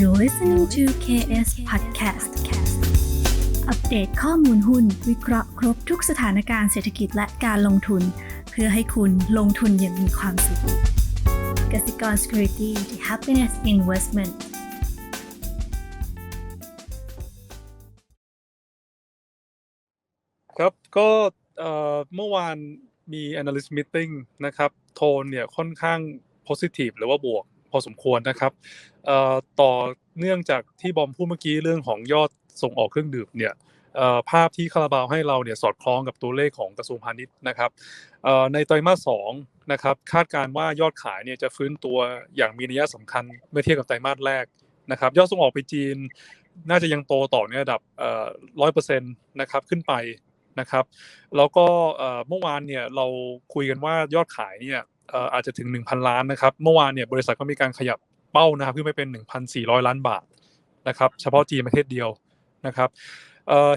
You're listening to KS Podcast อัปเดตข้อมูลหุ้น วิเคราะห์ครบทุกสถานการณ์เศรษฐกิจและการลงทุน เพื่อให้คุณลงทุนอย่างมีความสุขกสิกร Security the Happiness Investment ครับก็เอ่อเมื่อวานมี analyst meeting นะครับ โทนเนี่ยค่อนข้าง positive หรือว่าบวก พอสมควรนะครับต่อเนื่องจากที่บอมพูดเมื่อกี้เรื่องของยอดส่งออกเครื่องดื่มเนี่ยภาพที่คาราบาวให้เราเนี่ยสอดคล้องกับตัวเลขของกระทรวงพาณิชย์นะครับในไตรมาสสองนะครับคาดการว่ายอดขายเนี่ยจะฟื้นตัวอย่างมีนัยสำคัญเมื่อเทียบกับไตรมาสแรกนะครับ ยอดส่งออกไปจีน น่าจะยังโตต่อในระดับร้อยเปอร์เซ็นต์นะครับขึ้นไปนะครับ แล้วก็เมื่อวานเนี่ยเราคุยกันว่ายอดขายเนี่ย อาจจะถึง 1,000 ล้านนะครับ เมื่อวานเนี่ยบริษัทก็มีการขยับเป้านะครับขึ้นไปเป็น 1,400 ล้านบาทนะครับเฉพาะจีนประเทศเดียวนะครับ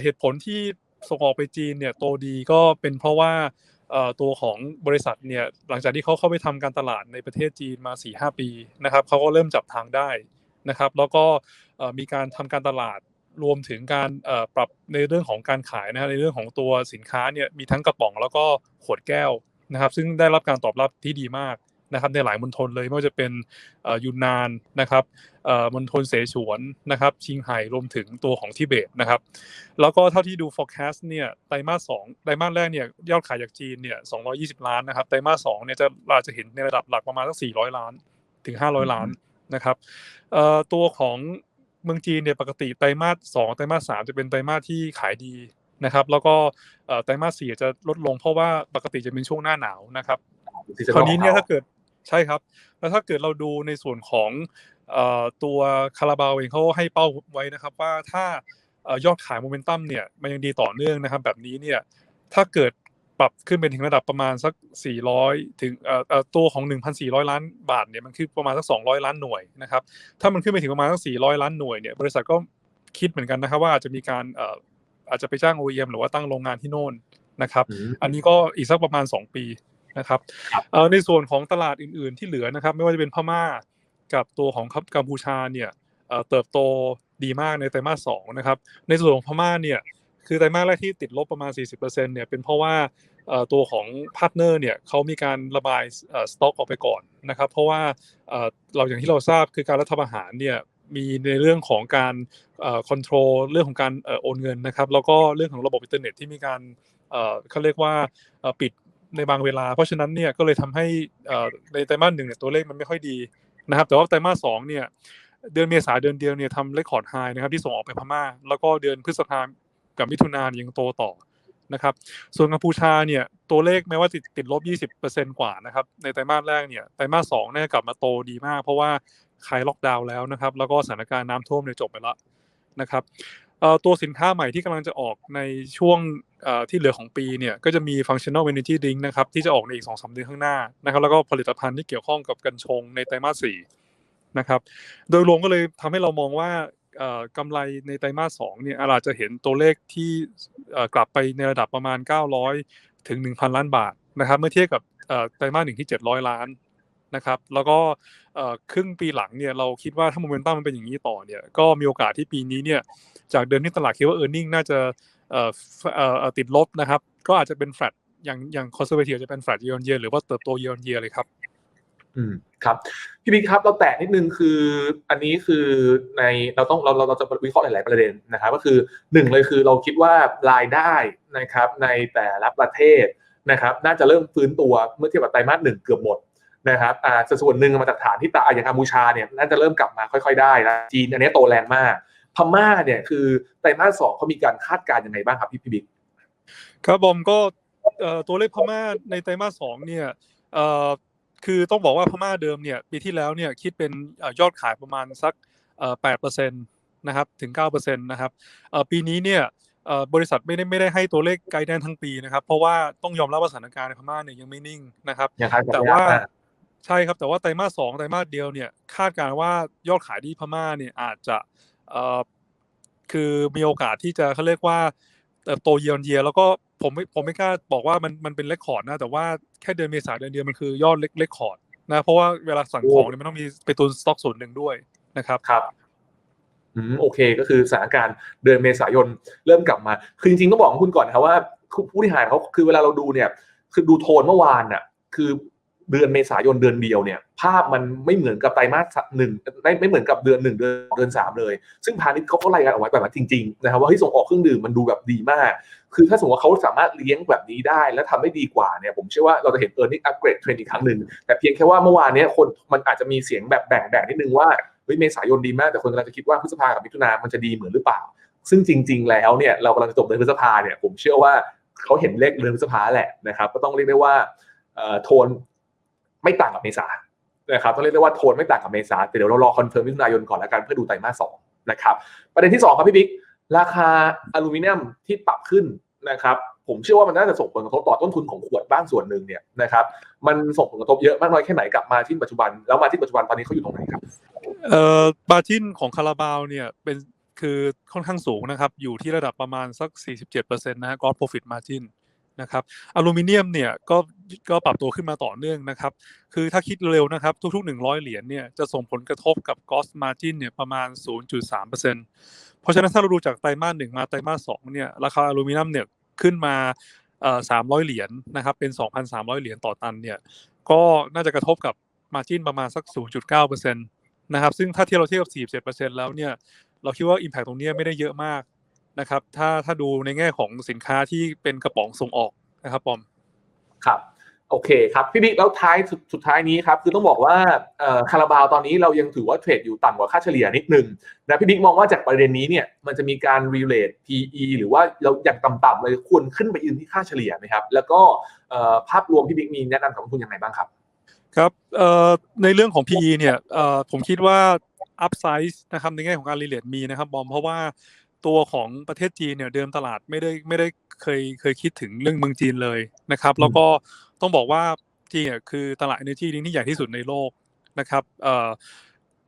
เหตุผลที่ส่งออกไปจีนเนี่ยโตดีก็เป็นเพราะว่าตัวของบริษัทเนี่ยหลังจากที่เขาเข้าไปทำการตลาดในประเทศจีนมา4-5ปีนะครับเขาก็เริ่มจับทางได้นะครับ แล้วก็มีการทำการตลาดรวมถึงการปรับในเรื่องของการขายนะในเรื่องของตัวสินค้าเนี่ยมีทั้งกระป๋องแล้วก็ขวดแก้ว นะครับซึ่งได้รับการตอบรับที่ดีมากนะครับในหลายมณฑลเลยไม่ว่าจะเป็นยูนนานนะครับมณฑลเสฉวนนะครับชิงไห่รวมถึงตัวของทิเบตนะครับแล้วก็เท่าที่ดู forecast เนี่ยไตรมาสสองไตรมาสแรกเนี่ยยอดขายจากจีนเนี่ย220 ล้านนะครับไตรมาสสองเนี่ยจะเราจะเห็นในระดับหลักประมาณสัก400 ล้านถึง 500 ล้านนะครับตัวของเมืองจีนเนี่ยปกติไตรมาสสองไตรมาสสามจะเป็นไตรมาสที่ขายดี นะครับ แล้วก็ไตรมาสสี่จะลดลงเพราะว่าปกติจะเป็นช่วงหน้าหนาวนะครับคราวนี้เนี่ยถ้าเกิดใช่ครับ แล้วถ้าเกิดเราดูในส่วนของตัวคาราบาวเองเขาให้เป้าไว้นะครับ ว่าถ้ายอดขายโมเมนตัมเนี่ยมันยังดีต่อเนื่องนะครับ แบบนี้เนี่ยถ้าเกิดปรับขึ้นไปถึงระดับประมาณสัก 400 ถึงตัวของ 1,400 ล้านบาทเนี่ยมันคือประมาณสัก 200 ล้านหน่วยนะครับถ้ามันขึ้นไปถึงประมาณสัก 400 ล้านหน่วยเนี่ยบริษัทก็คิดเหมือนกันนะครับว่าอาจจะมีการ อาจจะไปจ้าง OEM หรือว่าตั้งโรงงานที่โน่นนะครับ อันนี้ก็อีกสักประมาณ 2 ปีนะครับในส่วนของตลาดอื่น ๆ ที่เหลือนะครับ ไม่ว่าจะเป็นพม่ากับตัวของกัมพูชาเนี่ยเติบโตดีมากในไตรมาสสองนะครับ ในส่วนของพม่าเนี่ยคือไตรมาสแรกที่ติดลบประมาณ 40%เนี่ยเป็นเพราะว่าตัวของพาร์ทเนอร์เนี่ยเขามีการระบายสต็อกออกไปก่อนนะครับ เพราะว่าเราอย่างที่เราทราบคือการรัฐประหารเนี่ย มีในเรื่องของการคอนโทรลเรื่องของการโอนเงินนะครับ แล้วก็เรื่องของระบบอินเทอร์เน็ตที่มีการเขาเรียกว่าปิดในบางเวลา เพราะฉะนั้นเนี่ยก็เลยทำให้ในไตรมาสหนึ่งเนี่ยตัวเลขมันไม่ค่อยดีนะครับ แต่ว่าไตรมาสสองเนี่ยเดือนเมษาเดือนเดียวเนี่ยทำเรคคอร์ดไฮนะครับที่ส่งออกไปพม่า แล้วก็เดือนพฤษภากับมิถุนายนยังโตต่อนะครับ ส่วนกัมพูชาเนี่ยตัวเลขแม้ว่าติดติดลบ 20%กว่านะครับในไตรมาสแรกเนี่ยไตรมาสสองเนี่ยกลับมาโตดีมาก เพราะว่า คลายล็อกดาวน์แล้วนะครับ แล้วก็สถานการณ์น้ำท่วมเนี่ยจบไปแล้วนะครับตัวสินค้าใหม่ที่กำลังจะออกในช่วงที่เหลือของปีเนี่ยก็จะมี functional energy drink นะครับที่จะออกในอีก2อสเดือนข้างหน้านะครับแล้วก็ผลิตภัณฑ์ที่เกี่ยวข้องกับกัญชงในไตรมาสสี่นะครับโดยรวมก็เลยทำให้เรามองว่ากำไรในไตรมาสสองเนี่ยอาจจะเห็นตัวเลขที่กลับไปในระดับประมาณ 900 ถึง 1,000 ล้านบาทนะครับเมื่อเทียบกับไตรมาสหนึ่งที่ 700 ล้านนะครับแล้วก็ ครึ่งปีหลังเนี่ยเราคิดว่าถ้าโมเมนตัมมันเป็นอย่างนี้ต่อเนี่ยก็มีโอกาสที่ปีนี้เนี่ยจากเดิมที่ตลาดคิดว่าเออร์เน็งน่าจะติดลบนะครับ ก็อาจจะเป็นแฟลตอย่างอย่างคอนเซอร์เวทีจะเป็นแฟลตเยียร์เยียหรือว่าเติบโตเยียร์เยียเลยครับ อืมครับพี่บิ๊กครับเราแตะนิดนึงคือ อันนี้คือในเราต้องเราเราเราจะวิเคราะห์หลาย ๆ ประเด็นนะครับ ก็คือหนึ่งเลยคือเราคิดว่ารายได้นะครับ ในแต่ละประเทศนะครับ น่าจะเริ่มฟื้นตัวเมื่อเทียบกับไตรมาสหนึ่งเกือบหมด นะครับอ่าส่วนหนึ่งมาจากฐานที่ตาอย่างกัมพูชาเนี่ยน่าจะเริ่มกลับมาค่อยๆ ได้แล้วจีนอันนี้โตแรงมาก พม่าเนี่ยคือไตรมาสสองเขามีการคาดการณ์ยังไงบ้างครับพี่พี่บิ๊กครับบอมก็ตัวเลขพม่าในไตรมาสสองเนี่ยคือต้องบอกว่าพม่าเดิมเนี่ยปีที่แล้วเนี่ยคิดเป็นยอดขายประมาณสักแปดเปอร์เซ็นต์นะครับถึงเก้าเปอร์เซ็นต์นะครับปีนี้เนี่ยบริษัทไม่ได้ไม่ได้ให้ตัวเลขไกด์แดนทั้งปีนะครับ เพราะว่าต้องยอมรับว่าสถานการณ์ในพม่าเนี่ยยังไม่นิ่งนะครับ แต่ว่า ใช่ครับแต่ว่าไตรมาสสองไตรมาสเดียวเนี่ยคาดการว่ายอดขายที่พม่าเนี่ยอาจจะคือมีโอกาสที่จะเขาเรียกว่าเติบโตเยียร์เยียแล้วก็ผมไม่ผมไม่กล้าบอกว่ามันมันเป็นเลคคอร์ดนะแต่ว่าแค่เดือนเมษาเดือนเดียวมันคือยอดเล็กเลคคอร์ดนะเพราะว่าเวลาสั่งของเนี่ยมันต้องมีไปตุนสต็อกส่วนหนึ่งด้วยนะครับครับอืมโอเคก็คือสถานการณ์เดือนเมษายนเริ่มกลับมาคือจริงๆต้องบอกคุณก่อนครับว่าผู้บริหารเขาคือเวลาเราดูเนี่ย คือดูโทนเมื่อวานน่ะคือ เดือนเมษายนเดือนเดียวเนี่ยภาพมันไม่เหมือนกับไตรมาสหนึ่งไม่ไม่เหมือนกับเดือนหนึ่งเดือนเดือนสามเลย ซึ่งพาณิชย์เขาก็รายงานเอาไว้แบบนั้นจริงๆนะครับว่าเฮ้ยส่งออกเครื่องดื่มมันดูแบบดีมาก คือถ้าสมมติว่าเขาสามารถเลี้ยงแบบนี้ได้ และทำได้ดีกว่าเนี่ยผมเชื่อว่าเราจะเห็นเออร์น็งอัปเกรดเทรนด์อีกครั้งหนึ่งแต่เพียงแค่ว่าเมื่อวานเนี้ยคนมันอาจจะมีเสียงแบบแบ่งๆนิดนึงว่าเฮ้ยเมษายนดีมากแต่คนกำลังจะคิดว่าพฤษภากับมิถุนามันจะดีเหมือนหรือเปล่า ซึ่งจริง ๆ แล้วเนี่ยเรากำลังจะจบเดือนพฤษภาเนี่ยผมเชื่อว่าเขาเห็นเลขเดือนพฤษภาแหละนะครับก็ต้องเรียกได้ว่าโทน ไม่ต่างกับเมษานะครับต้องเรียกได้ว่าโทนไม่ต่างกับเมษาแต่เดี๋ยวเรารอคอนเฟิร์มมิถุนายนก่อนแล้วกันเพื่อดูไตรมาสสองนะครับประเด็นที่สองครับพี่บิ๊กราคาอลูมิเนียมที่ปรับขึ้นนะครับผมเชื่อว่ามันน่าจะส่งผลกระทบต่อต้นทุนของขวดบ้างส่วนหนึ่งเนี่ยนะครับมันส่งผลกระทบเยอะมากน้อยแค่ไหนกับมาที่ปัจจุบันแล้วมาที่ปัจจุบันตอนนี้เขาอยู่ตรงไหนครับเอ่อบาจินของคาราบาวเนี่ยเป็นคือค่อนข้างสูงนะครับอยู่ที่ระดับประมาณสัก 47%นะฮะ gross profit margin น นะครับอลูมิเนียมเนี่ยก็ก็ปรับตัวขึ้นมาต่อเนื่องนะครับ คือถ้าคิดเร็วนะครับ ทุกๆ 100 เหรียญเนี่ยจะส่งผลกระทบกับ gross margin เนี่ยประมาณ 0.3%เพราะฉะนั้นถ้าเราดูจากไตรมาสหนึ่งมาไตรมาสสองเนี่ยราคาอลูมิเนียมเนี่ยขึ้นมาเอ่อ300เหรียญนะครับเป็น 2,300 เหรียญต่อตันเนี่ยก็น่าจะกระทบกับ margin ประมาณสัก 0.9%นะครับซึ่งถ้าเทียบเราเทียบกับ 47%แล้วเนี่ยเราคิดว่า impact ตรงเนี้ยไม่ได้เยอะมาก นะครับ ถ้าถ้าดูในแง่ของสินค้าที่เป็นกระป๋องส่งออกนะครับปอมครับโอเคครับพี่บิ๊กแล้วท้ายสุดสุดท้ายนี้ครับคือต้องบอกว่าเอ่อคาราบาวตอนนี้เรายังถือว่าเทรดอยู่ต่ำกว่าค่าเฉลี่ยนิดนึงนะพี่บิ๊กมองว่าจากประเด็นนี้เนี่ยมันจะมีการ relate PE หรือว่าเราอย่างต่ำๆเลยควรขึ้นไปยืนที่ค่าเฉลี่ยไหมครับ แล้วก็เอ่อภาพรวมพี่บิ๊กมีแนะนำกับลงทุนยังไงบ้างครับ ครับเอ่อในเรื่องของ PE เนี่ยเอ่อผมคิดว่า upsize นะครับในแง่ของการ relate มีนะครับบอมเพราะว่า ตัวของประเทศจีนเนี่ยเดิมตลาดไม่ได้ไม่ได้เคยเคยคิดถึงเรื่องเมืองจีนเลยนะครับ แล้วก็ต้องบอกว่าจีนเนี่ยคือตลาด energy ที่ใหญ่ที่สุดในโลกนะครับเอ่อ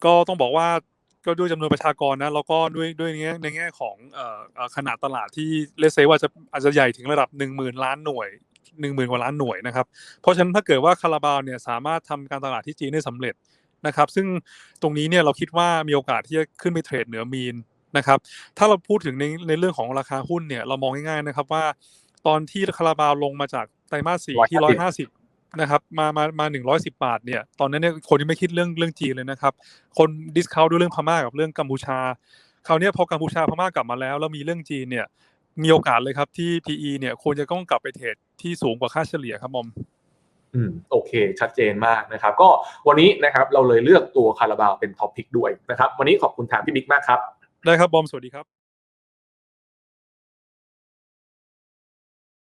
ก็ต้องบอกว่าก็ด้วยจำนวนประชากรนะแล้วก็ด้วยด้วยในแง่ในแง่ของเอ่อเอ่อขนาดตลาดที่เลเซว่าจะอาจจะใหญ่ถึงระดับหนึ่งหมื่นล้านหน่วยหนึ่งหมื่นกว่าล้านหน่วยนะครับเพราะฉะนั้นถ้าเกิดว่าคาราบาวเนี่ยสามารถทำการตลาดที่จีนได้สำเร็จนะครับ ซึ่งตรงนี้เนี่ยเราคิดว่ามีโอกาสที่จะขึ้นไปเทรดเหนือมีน นะครับ ถ้าเราพูดถึงในในเรื่องของราคาหุ้นเนี่ยเรามองง่ายๆนะครับว่าตอนที่คาราบาวลงมาจากไตรมาสสี่ที่ร้อยห้าสิบนะครับมามามาหนึ่งร้อยสิบบาทเนี่ยตอนนั้นเนี่ยคนยังไม่คิดเรื่องเรื่องจีนเลยนะครับ คนดิสคาวด้วยเรื่องพม่ากับเรื่องกัมพูชาคราวเนี้ยพอกัมพูชาพม่ากลับมาแล้วแล้วมีเรื่องจีนเนี่ยมีโอกาสเลยครับที่ PE เนี่ยควรจะต้องกลับไปเทรดที่สูงกว่าค่าเฉลี่ยครับมอมอืมโอเค ชัดเจนมากนะครับ ก็วันนี้นะครับเราเลยเลือกตัวคาราบาวเป็นท็อปพิกด้วยนะครับ วันนี้ขอบคุณทางพี่บิ๊กมากครับ ได้ครับบอมสวัสดีครับ